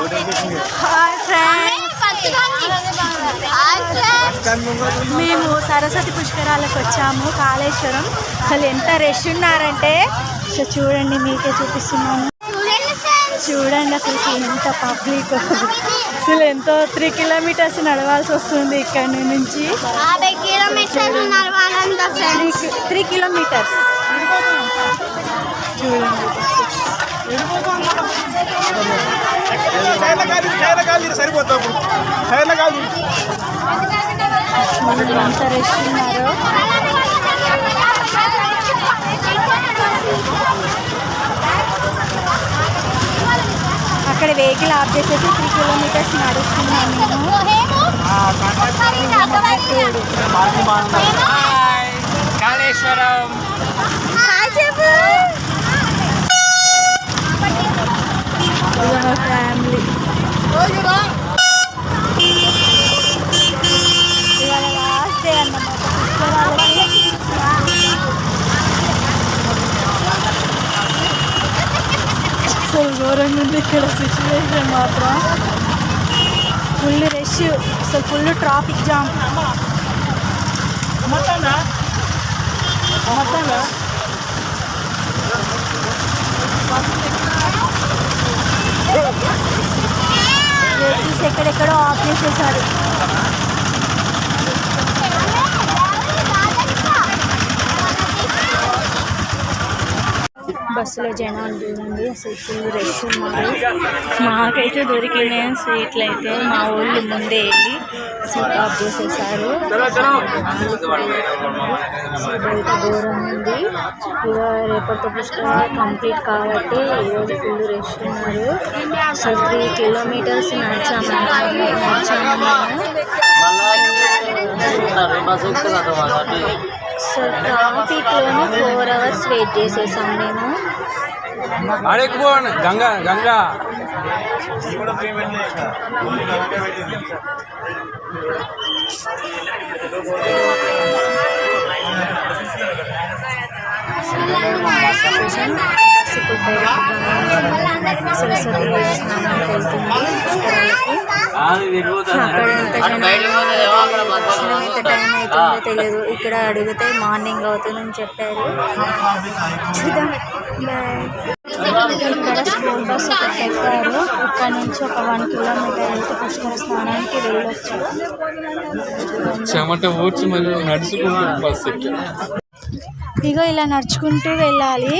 Hi friends మేము సరస్వతి పుష్కరాలకు వచ్చాము కాళేశ్వరం. అసలు ఎంత రష్ ఉన్నారంటే సో చూడండి మీకే చూపిస్తున్నాను. చూడండి అసలు ఎంత పబ్లిక్ అసలు ఎంతో త్రీ కిలోమీటర్స్ నడవాల్సి వస్తుంది ఇక్కడ నుంచి. త్రీ కిలోమీటర్స్ చూడండి. కాదు కాదు సరిపోతా కాదు అక్కడ వెహికల్ ఆఫ్ చేసేసి త్రీ కిలోమీటర్స్ నడుస్తున్నాం మేము కాళేశ్వరం. ఇది మా ఫ్యామిలీ ఇవాళ లాస్ట్ డే అన్నమాట పుష్కరాలకి అసలు ఘోరంగా ఉంది ఇక్కడ సిచ్యువేషన్ మాత్రం ఫుల్ రష్ అసలు ఫుల్ ట్రాఫిక్ జామ్ మొత్తంగా మొత్తంగా ఆఫ్ చేసేసారు బస్సులో జనాలు చూడండి అసలు ఫుల్ రష్ ఉన్నారు. మాకైతే దొరికినాయి సీట్లు అయితే మా ఊళ్ళు ముందే వెళ్ళి సీట్ ఆఫ్ చేసేసారు సో బయట దూరం ఉంది. ఇక రేపటితో పుస్తకాలు కంప్లీట్ కాబట్టి ఈరోజు ఫుల్ రష్ ఉన్నారు. సో త్రీ కిలోమీటర్స్ నడిచాము నడిచాము సో ట్రాఫిక్లోనే ఫోర్ అవర్స్ వెయిట్ చేసేసాం మేము. అడెక్కుపోండి గంగా గంగా. స్టేషన్ బస్సు సరస్వతి స్నానానికి వెళ్తుంది ఎంత టైం అవుతుందో తెలియదు ఇక్కడ అడిగితే మార్నింగ్ అవుతుందని చెప్పారు చూద్దాం ఇక్కడ స్కూల్ బస్ ఒకటి ఎక్కారు ఇక్కడ నుంచి ఒక వన్ కిలోమీటర్ వెళ్తే పుష్కర స్నానానికి వెళ్ళొచ్చు చెమట ఊడ్చి మళ్ళీ నడుచుకున్నాను బస్ ఎక్కి. ఇగో ఇలా నడుచుకుంటూ వెళ్ళాలి.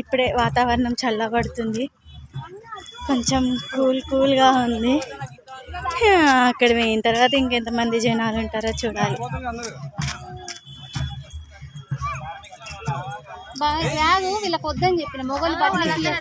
ఇప్పుడే వాతావరణం చల్లబడుతుంది. కొంచెం కూల్ కూల్గా ఉంది. అక్కడ పోయిన తర్వాత ఇంకెంతమంది జనాలు ఉంటారో చూడాలి. రాదు వీళ్ళకి వద్దని చెప్పిన మొగలు బట్టలు